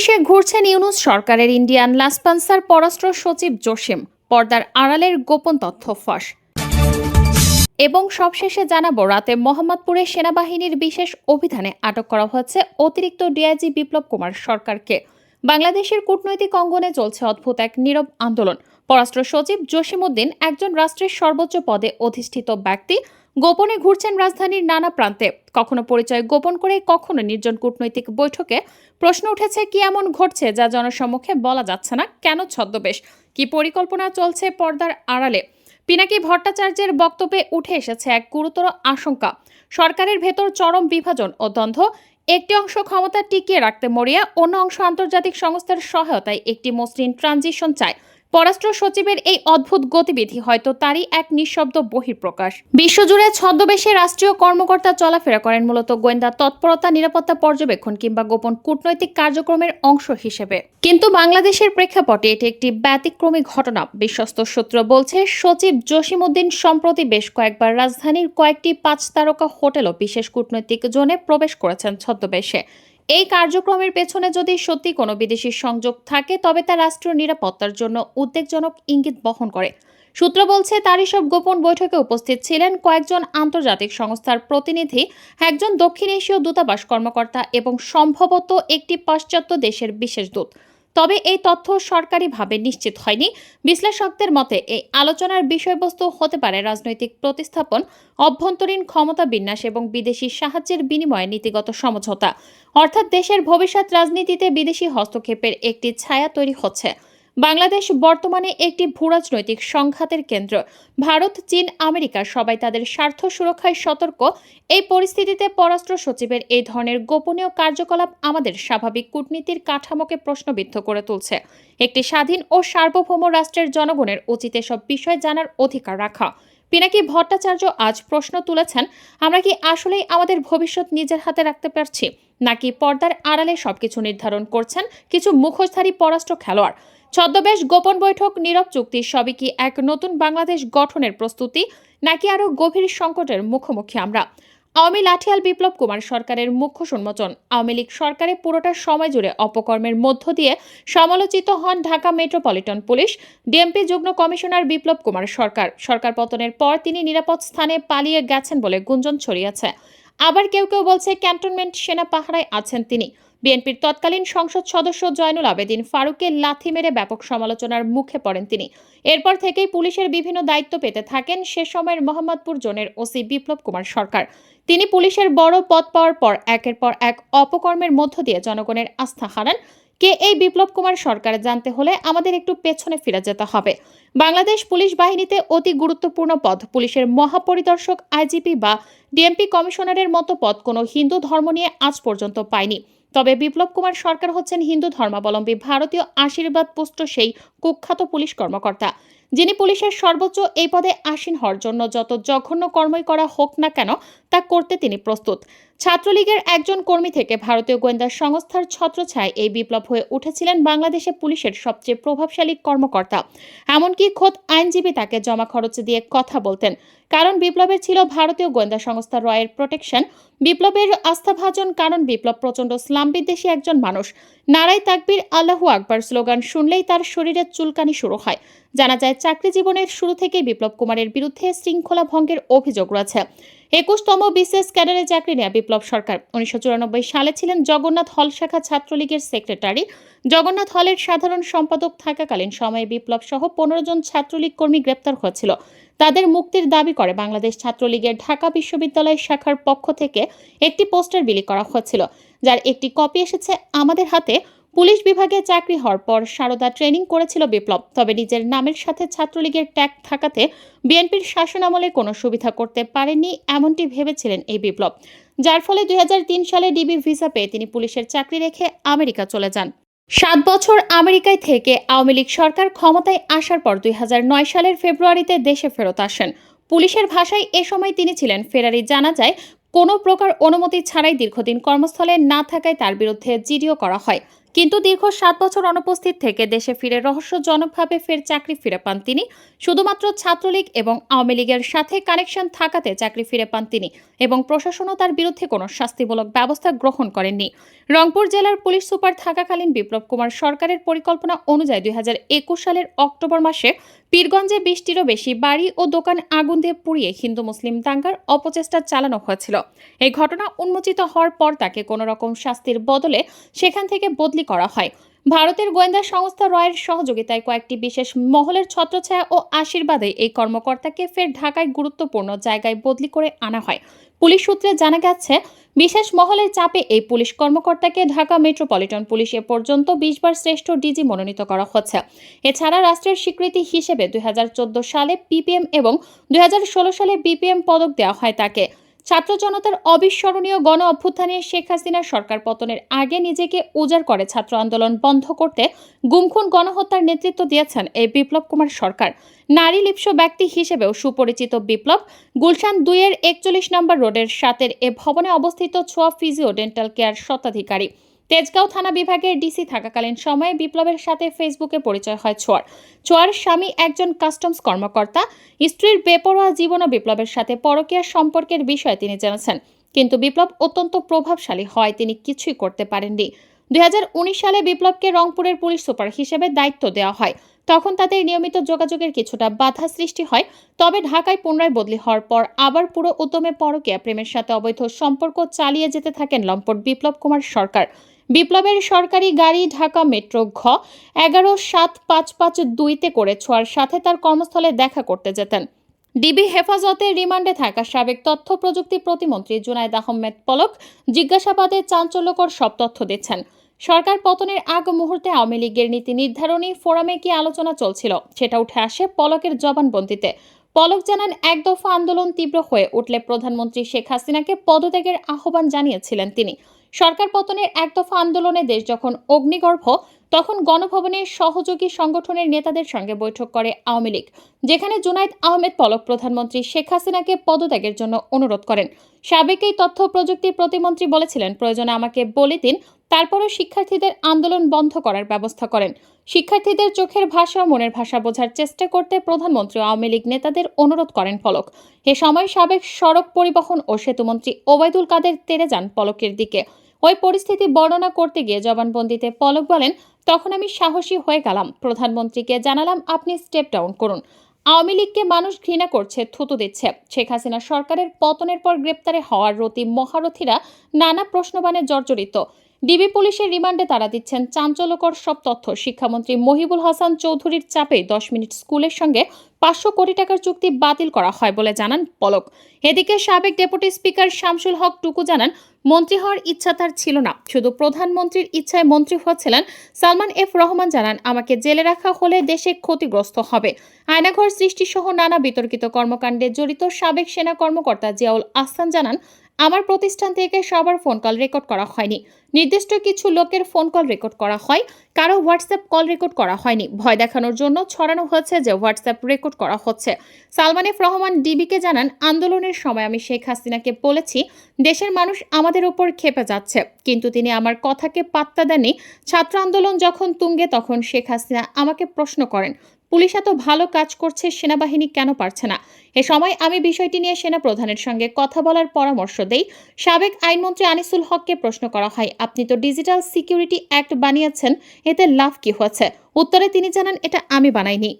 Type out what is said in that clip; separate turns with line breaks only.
বাংলাদেশে ঘুরছেন ইউনুস সরকারের ইন্ডিয়ান লাসপান্সার পররাষ্ট্র সচিব জসিম। পর্দার আড়ালের গোপন তথ্য ফাঁস। এবং সবশেষে জানাব, রাতে মোহাম্মদপুরে সেনাবাহিনীর বিশেষ অভিযানে আটক করা হয়েছে অতিরিক্ত ডিআইজি বিপ্লব কুমার সরকারকে। বাংলাদেশের কূটনৈতিক অঙ্গনে চলছে অদ্ভুত এক নীরব আন্দোলন। পররাষ্ট্র সচিব জসিমউদ্দিন একজন রাষ্ট্রের সর্বোচ্চ পদে অধিষ্ঠিত ব্যক্তি গোপনে ঘুরছেন রাজধানীর নানা প্রান্তে। কখনো পরিচয় গোপন করে, কখনো নির্জন কূটনৈতিক বৈঠকে। প্রশ্ন উঠেছে, কি এমন ঘটছে যা জনসম্মুখে বলা যাচ্ছে না? কেন ছদ্মবেশ? কি পরিকল্পনা চলছে পর্দার আড়ালে? পিনাকি ভট্টাচার্যের বক্তব্যে উঠে এসেছে এক গুরুতর আশঙ্কা। সরকারের ভেতর চরম বিভাজন ও দ্বন্দ্ব। একটি অংশ ক্ষমতা টিকিয়ে রাখতে মরিয়া, অন্য অংশ আন্তর্জাতিক সংস্থার সহায়তায় একটি মসৃণ ট্রানজিশন চায়। পররাষ্ট্র সচিবের এই অদ্ভুত গতিবিধি হয়তো তারই এক নিঃশব্দ বহিঃপ্রকাশ। বিশ্বজুড়ে ছদ্মবেশে রাষ্ট্রীয় কর্মকর্তা চলাফেরা করেন মূলত গোয়েন্দা তৎপরতা, নিরাপত্তা পর্যবেক্ষণ কিংবা গোপন কূটনৈতিক কার্যক্রমের অংশ হিসেবে। কিন্তু বাংলাদেশের প্রেক্ষাপটে এটি একটি ব্যতিক্রমী ঘটনা, বিশ্বস্ত সূত্র বলছে সচিব জসিমউদ্দিন সম্প্রতি বেশ কয়েকবার রাজধানীর কয়েকটি পাঁচ তারকা হোটেল ও বিশেষ কূটনৈতিক জোনে প্রবেশ করেছেন ছদ্মবেশে। এই কার্যক্রমের পেছনে যদি সত্যি কোনো বিদেশি সংযোগ থাকে, তবে তা রাষ্ট্রীয় নিরাপত্তার জন্য উদ্বেগজনক ইঙ্গিত বহন করে। সূত্র বলছে, তারই সব গোপন বৈঠকে উপস্থিত ছিলেন কয়েকজন আন্তর্জাতিক সংস্থার প্রতিনিধি, একজন দক্ষিণ এশীয় দূতাবাস কর্মকর্তা এবং সম্ভবত একটি পাশ্চাত্য দেশের বিশেষ দূত। তবে এই তথ্য সরকারিভাবে নিশ্চিত হয়নি। বিশ্লেষকদের মতে, এই আলোচনার বিষয়বস্তু হতে পারে রাজনৈতিক প্রতিস্থাপন, অভ্যন্তরীণ ক্ষমতা বিন্যাস এবং বিদেশি সাহায্যের বিনিময়ে নীতিগত সমঝোতা। অর্থাৎ দেশের ভবিষ্যৎ রাজনীতিতে বিদেশি হস্তক্ষেপের একটি ছায়া তৈরি হচ্ছে। বাংলাদেশ বর্তমানে একটি ভূরাজনৈতিক সংঘাতের কেন্দ্র। ভারত, চীন, আমেরিকা সবাই তাদের স্বার্থ সুরক্ষায় সতর্ক। এই পরিস্থিতিতে পররাষ্ট্র সচিবের এই ধরনের গোপনীয় কার্যকলাপ আমাদের স্বাভাবিক কূটনীতির কাঠামোকে প্রশ্নবিদ্ধ করে তুলছে। একটি স্বাধীন ও সার্বভৌম রাষ্ট্রের জনগণের উচিত এসব বিষয় জানার অধিকার রাখা। পিনাকি ভট্টাচার্য আজ প্রশ্ন তুলেছেন, আমরা কি আসলেই আমাদের ভবিষ্যৎ নিজের হাতে রাখতে পারছি? নাকি পর্দার আড়ালে সবকিছু নির্ধারণ করছেন কিছু মুখোশধারী পররাষ্ট্র খেলোয়াড়? ছদ্মবেশ গোপন বৈঠক, নীরব চুক্তি, সবই কি এক নতুন বাংলাদেশ গঠনের প্রস্তুতি, নাকি আরও গভীর সংকটের মুখোমুখি আমরা? আওয়ামী লাঠিয়াল বিপ্লব কুমার সরকারের মুখ্য উন্মোচন আওয়ামী লীগ সরকারের পুরোটা সময় জুড়ে অপকর্মের মধ্য দিয়ে সমালোচিত হন ঢাকা মেট্রোপলিটন পুলিশ, ডিএমপি যুগ্ম কমিশনার বিপ্লব কুমার সরকার। সরকার পতনের পর তিনি নিরাপদ স্থানে পালিয়ে গেছেন বলে গুঞ্জন ছড়িয়েছে। আবার কেউ কেউ বলছে ক্যান্টনমেন্ট সেনা পাহারায় আছেন তিনি। বিএনপির তৎকালীন সংসদ সদস্য জয়নুল আবেদিন ফারুককে লাথি মেরে ব্যাপক সমালোচনার মুখে পড়েন তিনি। এরপর থেকেই পুলিশের বিভিন্ন দায়িত্ব পেতে থাকেন সে সময়ের মোহাম্মদপুর জোনের ওসি বিপ্লব কুমার সরকার। তিনি পুলিশের বড় পদ পাওয়ার পর একের পর এক অপকর্মের মধ্য দিয়ে জনগণের আস্থা হারান। কে এই বিপ্লব কুমার সরকার জানতে হলে আমাদের একটু পেছনে ফিরে যেতে হবে। বাংলাদেশ পুলিশ বাহিনীতে অতি গুরুত্বপূর্ণ পদ পুলিশের মহাপরিদর্শক, আইজিপি বা ডিএমপি কমিশনারের মতো পদ কোনো হিন্দু ধর্ম নিয়ে আজ পর্যন্ত পায়নি। তবে বিপ্লব কুমার সরকার হচ্ছেন হিন্দু ধর্মাবলম্বী ভারতীয় আশীর্বাদ পুষ্ট সেই কুখ্যাত পুলিশ কর্মকর্তা। যিনি পুলিশের সর্বোচ্চ এই পদে আসীন হওয়ার জন্য যত জঘন্য কর্মই করা হোক না কেন, তা করতে তিনি প্রস্তুত। ছাত্রলীগের একজন কর্মী থেকে ভারতীয় গোয়েন্দা সংস্থার ছত্রছায় এই বিপ্লব হয়ে উঠেছিলেন বাংলাদেশে পুলিশের সবচেয়ে প্রভাবশালী কর্মকর্তা। এমনকি খোদ আইনজীবী তাকে জমা খরচ দিয়ে কথা বলতেন। কারণ বিপ্লবের ছিল ভারতীয় গোয়েন্দা সংস্থা রয়ের প্রোটেকশন। বিপ্লবের আস্থাভাজন কারণ বিপ্লব প্রচণ্ড ইসলাম বিদ্বেষী একজন মানুষ। নারাই তাকবীর আল্লাহু আকবর স্লোগান শুনলেই তার শরীরে চুলকানি শুরু হয়। জানা যায়, চাকরি জীবনের শুরু থেকেই বিপ্লব কুমারের বিরুদ্ধে শৃঙ্খলা ভঙ্গের অভিযোগ রয়েছে। একুশতম বিসিএস ক্যাডারে চাকরি নেয়া বিপ্লব সরকার। উনিশশো চুরানব্বই সালে ছিলেন জগন্নাথ হল শাখা ছাত্রলীগের সেক্রেটারি। জগন্নাথ হলের সাধারণ সম্পাদক থাকাকালীন সময়ে বিপ্লব সহ পনেরো জন ছাত্রলীগ কর্মী গ্রেপ্তার হয়েছিল। তাদের মুক্তির দাবি করে বাংলাদেশ ছাত্রলীগের ঢাকা বিশ্ববিদ্যালয় শাখার পক্ষ থেকে একটি পোস্টার বিলি করা হয়েছিল, যার একটি কপি এসেছে আমাদের হাতে। পুলিশ বিভাগে চাকরি হওয়ার পর সারদা ট্রেনিং করেছিল বিপ্লব, তবে নিজের নামের সাথে ছাত্রলীগের ট্যাগ থাকাতে বিএনপির শাসনামলে কোনো সুবিধা করতে পারেননি এমনটি ভেবেছিলেন এই বিপ্লব। যার ফলে দুই হাজার তিন সালে ডিবি ভিসা পেয়ে তিনি পুলিশের চাকরি রেখে আমেরিকা চলে যান। সাত বছর আমেরিকায় থেকে আওয়ামী লীগ সরকার ক্ষমতায় আসার পর দুই হাজার নয় সালের ফেব্রুয়ারিতে দেশে ফেরত আসেন। পুলিশের ভাষায় এ সময় তিনি ছিলেন ফেরারি জানা যায় কোনো প্রকার অনুমতি ছাড়াই দীর্ঘদিন কর্মস্থলে না থাকায় তার বিরুদ্ধে জিডিও করা হয়। কিন্তু দীর্ঘ সাত বছর অনুপস্থিত থেকে দেশে ফিরে রহস্যজনকভাবে ফের চাকরি ফিরে পান তিনি। শুধুমাত্র ছাত্রলীগ এবং আওয়ামী লীগের সাথে কানেকশন থাকাতে চাকরি ফিরে পান তিনি এবং প্রশাসনও তার বিরুদ্ধে কোনো শাস্তিমূলক ব্যবস্থা গ্রহণ করেননি। রংপুর জেলার পুলিশ সুপার থাকাকালীন বিপ্লব কুমার সরকারের পরিকল্পনা অনুযায়ী দুই হাজার একুশ সালের অক্টোবর মাসে পীরগঞ্জে বিশটিরও বেশি বাড়ি ও দোকান আগুন দিয়ে পুড়িয়ে হিন্দু মুসলিম দাঙ্গার অপচেষ্টা চালানো হয়েছিল। এই ঘটনা উন্মোচিত হওয়ার পর তাকে কোনো রকম শাস্তির বদলে সেখান থেকে বদলি করা হয়। ভারতের গোয়েন্দা সংস্থা রয়ের সহযোগিতায় কয়েকটি বিশেষ মহলের ছত্রছায়া ও আশীর্বাদে এই কর্মকর্তাকে ফের ঢাকায় গুরুত্বপূর্ণ জায়গায় বদলি করে আনা হয়। পুলিশ সূত্রে জানা গেছে, বিশেষ মহলের চাপে এই পুলিশ কর্মকর্তাকে ঢাকা মেট্রোপলিটন পুলিশ এ পর্যন্ত বিশবার শ্রেষ্ঠ ডিজি মনোনীত করা হচ্ছে। এছাড়া রাষ্ট্রের স্বীকৃতি হিসেবে দুই হাজার চোদ্দ সালে পিপিএম এবং দুই হাজার ষোলো সালে বিপিএম পদক দেওয়া হয় তাকে। ছাত্র জনতার অবিস্মরণীয় গণ অভ্যুত্থানে শেখ হাসিনার সরকার পতনের আগে নিজেকে উজাড় করে ছাত্র আন্দোলন বন্ধ করতে গুমখুন গণহত্যার নেতৃত্ব দিয়েছেন এই বিপ্লব কুমার সরকার। নারী লিপ্স ব্যক্তি হিসেবেও সুপরিচিত বিপ্লব, গুলশান দুইয়ের একচল্লিশ নম্বর রোডের সাতের এ ভবনে অবস্থিত ছোয়া ফিজিও ডেন্টাল কেয়ার স্বত্বাধিকারী। তেজগাঁও থানা বিভাগের ডিসি থাকাকালীন সময়ে বিপ্লবের সাথে ফেসবুকে পরিচয় হয় ছোয়ার। ছোয়ার স্বামী একজন কাস্টমস কর্মকর্তা। স্ত্রীর বেপরোয়া জীবন ও বিপ্লবের সাথে পরকীয়ার সম্পর্কের বিষয়ে তিনি জেনেছেন। কিন্তু বিপ্লব অত্যন্ত প্রভাবশালী হয় তিনি কিছুই করতে পারেননি। দুই হাজার উনিশ সালে বিপ্লবকে রংপুরের পুলিশ সুপার হিসেবে দায়িত্ব দেওয়া হয়। তখন তাদের নিয়মিত যোগাযোগের কিছুটা বাধা সৃষ্টি হয়। তবে ঢাকায় পুনরায় বদলি হওয়ার পর আবার পুরো উদ্যমে পরকীয়া প্রেমের সাথে অবৈধ সম্পর্ক চালিয়ে যেতে থাকেন লম্পট বিপ্লব কুমার সরকার। বিপ্লবের সরকারি গাড়ি ঢাকা মেট্রো ঘ এগারো সাত পাঁচ পাঁচ দুইতে করে ছোঁয়ার সাথে তার কর্মস্থলে দেখা করতে যেতেন। ডিবি হেফাজতে রিমান্ডে থাকা সাবেক তথ্য প্রযুক্তি প্রতিমন্ত্রী জুনায়দ আহমেদ পলক জিজ্ঞাসাবাদে চাঞ্চল্যকর সব তথ্য দিচ্ছেন। সরকার পতনের আগ মুহূর্তে আওয়ামী লীগের নীতি নির্ধারণী ফোরামে কি আলোচনা চলছিল সেটা উঠে আসে পলকের জবানবন্দিতে। পলক জানান, এক দফা আন্দোলন তীব্র হয়ে উঠলে প্রধানমন্ত্রী শেখ হাসিনাকে পদত্যাগের আহ্বান জানিয়েছিলেন তিনি। সরকার পতনের এক দফা আন্দোলনে দেশ যখন অগ্নিগর্ভ, তখন গণভবনে সহযোগী সংগঠনের নেতাদের সঙ্গে বৈঠক করে আওয়ামী লীগ, যেখানে জুনাইদ আহমেদ পলক প্রধানমন্ত্রী শেখ হাসিনাকে পদত্যাগের জন্য অনুরোধ করেন। সাবেক এই তথ্য প্রযুক্তি প্রতিমন্ত্রী বলেছিলেন, প্রয়োজনে আমাকে বলে দিন তারপরও শিক্ষার্থীদের আন্দোলন বন্ধ করার ব্যবস্থা করেন। শিক্ষার্থীদের চোখের ভাষা মনের ভাষা বোঝার চেষ্টা করতে প্রধানমন্ত্রী আওয়ামী লীগ নেতাদের অনুরোধ করেন পলক এ সময় সাবেক সড়ক পরিবহন ও সেতুমন্ত্রী ওবায়দুল কাদের তেরে যান পলকের দিকে। ওই পরিস্থিতি বর্ণনা করতে গিয়ে জবানবন্দিতে পলক বলেন, তখন আমি সাহসী হয়ে গেলাম। প্রধানমন্ত্রীকে জানালাম, আপনি স্টেপ ডাউন করুন। আওয়ামী লীগকে মানুষ ঘৃণা করছে, থুতু দিচ্ছে। শেখ হাসিনা সরকারের পতনের পর গ্রেপ্তারে হওয়ার রতি মহারথীরা নানা প্রশ্নবাণে জর্জরিত। ডিবি পুলিশের রিমান্ডে তারা দিচ্ছেন চাঞ্চল্যকর সব তথ্য। শিক্ষামন্ত্রী মহিবুল হাসান চৌধুরীর চাপে দশ মিনিট স্কুলের সঙ্গে পাঁচশো কোটি টাকার চুক্তি বাতিল করা হয় বলে জানান পলক। এদিকে সাবেক ডেপুটি স্পিকার শামসুল হক টুকু জানান, মন্ত্রী হওয়ার ইচ্ছা তার ছিল না। শুধু প্রধানমন্ত্রীর ইচ্ছায় মন্ত্রী হচ্ছিলেন, সালমান এফ রহমান জানান, আমাকে জেলে রাখা হলে দেশে ক্ষতিগ্রস্ত হবে। আয়নাঘর সৃষ্টিসহ নানা বিতর্কিত কর্মকাণ্ডে জড়িত সাবেক সেনা কর্মকর্তা জিয়াউল আহসান জানান আমার প্রতিষ্ঠান থেকে সবার ফোন কল রেকর্ড করা হয়নি। নির্দিষ্ট কিছু লোকের ফোন কল রেকর্ড করা হয়, কারও হোয়াটসঅ্যাপ কল রেকর্ড করা হয়নি। ভয় দেখানোর জন্য ছড়ানো হয়েছে যে হোয়াটসঅ্যাপ রেকর্ড করা হচ্ছে। সালমান এফ রহমান, ডিবিকে জানান, আন্দোলনের সময় আমি শেখ হাসিনাকে বলেছি, দেশের মানুষ আমাদের ওপর খেপে যাচ্ছে। কিন্তু তিনি আমার কথাকে পাত্তা দেননি। ছাত্র আন্দোলন যখন তুঙ্গে, তখন শেখ হাসিনা আমাকে প্রশ্ন করেন পুলিশ এত ভালো কাজ করছে, সেনাবাহিনী কেন পারছে না? এ সময় আমি বিষয়টি নিয়ে সেনা প্রধানের সঙ্গে কথা বলার পরামর্শ দেই। সাবেক আইনমন্ত্রী আনিসুল হককে প্রশ্ন করা হয়, আপনি তো ডিজিটাল সিকিউরিটি অ্যাক্ট বানিয়েছেন, এতে লাভ কি হয়েছে? উত্তরে তিনি জানান, এটা আমি বানাইনি।